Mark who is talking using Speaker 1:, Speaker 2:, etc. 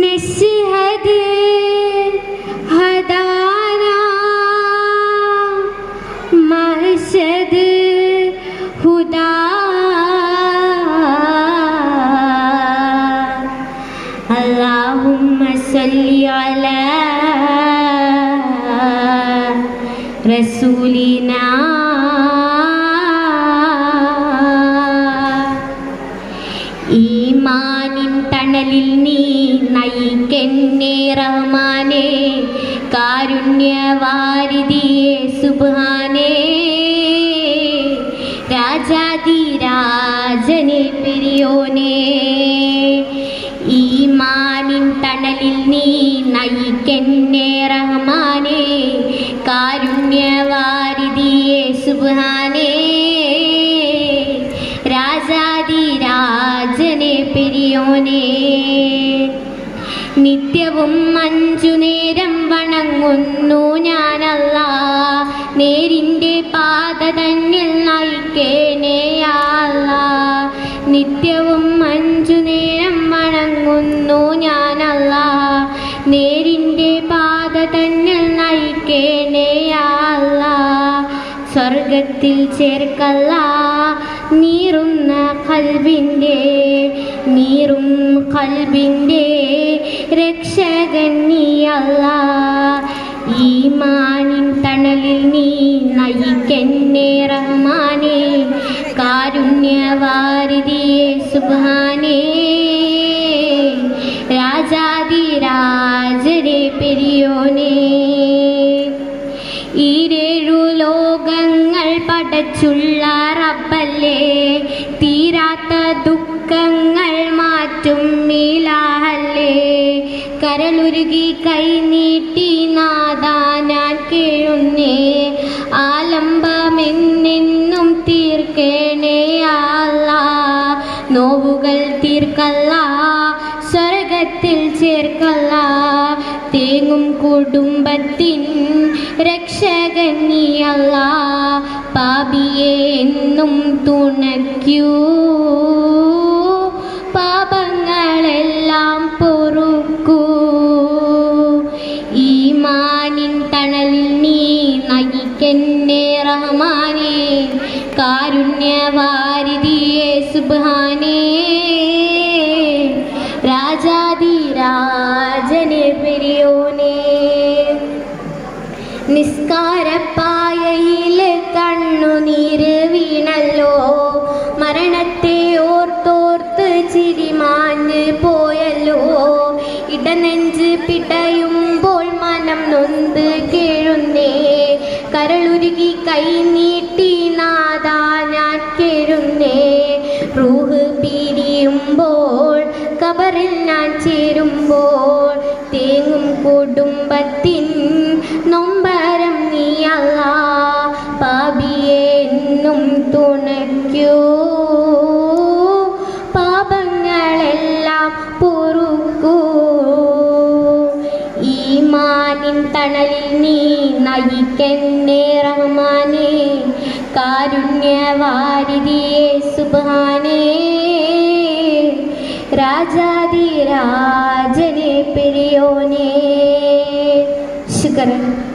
Speaker 1: نشهد هدانا مرشد هدى اللهم صل على رسولنا തണലിൽ നീ നയിക്കെന്നെ കാരുണ്യവാരിതിയെ സുബാനേ രാജാതി രാജനെ ഈ ഈമാനിൻ തണലിൽ നീ നയിക്കെന്നെ കാരുണ്യവാരിതിയെ സുബാനേ പെരിയോനെ. നിത്യവും അഞ്ചു നേരം വണങ്ങുന്നു ഞാനല്ല. നേരിന്റെ പാത തന്നിൽ നയിക്കേനേയല്ല നിത്യവും അഞ്ചു നേരം വണങ്ങുന്നു ഞാനല്ല. നേരിന്റെ പാത തന്നിൽ നയിക്കേനേയല്ല സ്വർഗത്തിൽ ചേർക്കല്ല. നീറുന്ന കൽബിന്റെ നീറും കൽബിന്റെ രക്ഷകൻ നീയല്ല. ഈമാനിൻ തണലിൽ നീ നയിക്കെന്നെ റഹ്മാനെ. കാരുണ്യവാരിതിയെ രാജാതി രാജരെ പെരിയോനേ. ഈരേഴു ലോകങ്ങൾ പടച്ചുള്ള മാറ്റും കരളുരുകി കൈനീട്ടി നാദാ ഞാൻ കേഴുന്നേ. ആലംബമെന്നെന്നും തീർക്കേണേ അല്ല. നോവുകൾ തീർക്കല്ല സ്വർഗത്തിൽ ചേർക്കല്ല. തേങ്ങും കുടുംബത്തിൻ രക്ഷകൻ പാപിയെ എന്നും തുണയ്ക്കൂ. കാരുണ്യവാരിതിയെ സുബാനേ രാജാതിരാജനെ പെരിയോനേ. നിസ്കാരപ്പായയിൽ കണ്ണുനീര് വീണല്ലോ. മരണത്തെ ഓർത്തോർത്ത് ചിരിമാഞ്ഞ് പോയല്ലോ. ഇടനെഞ്ച് പിടയുമ്പോൾ മനം നൊന്ത് കേഴുന്നേ. കരളുരുകി കൈ കേഴുന്നേ റൂഹ് പിരിയുമ്പോൾ കബറിൽ ഞാൻ ചേരുമ്പോൾ തേങ്ങും കുടുംബത്തിൻ നൊമ്പരം നീയല്ല പാപിയെ എന്നും തുണയ്ക്കൂ. പാപങ്ങളെല്ലാം പൊറുക്കൂ. ഈമാനിൻ തണലിൽ നീ നയിക്കെന്നെ റഹ്മാനെ. കാരുണ്യവാരിതിയെ സുബാനേ. രാജാതി രാജനെ പെരിയോനേ. ശുക്രൻ.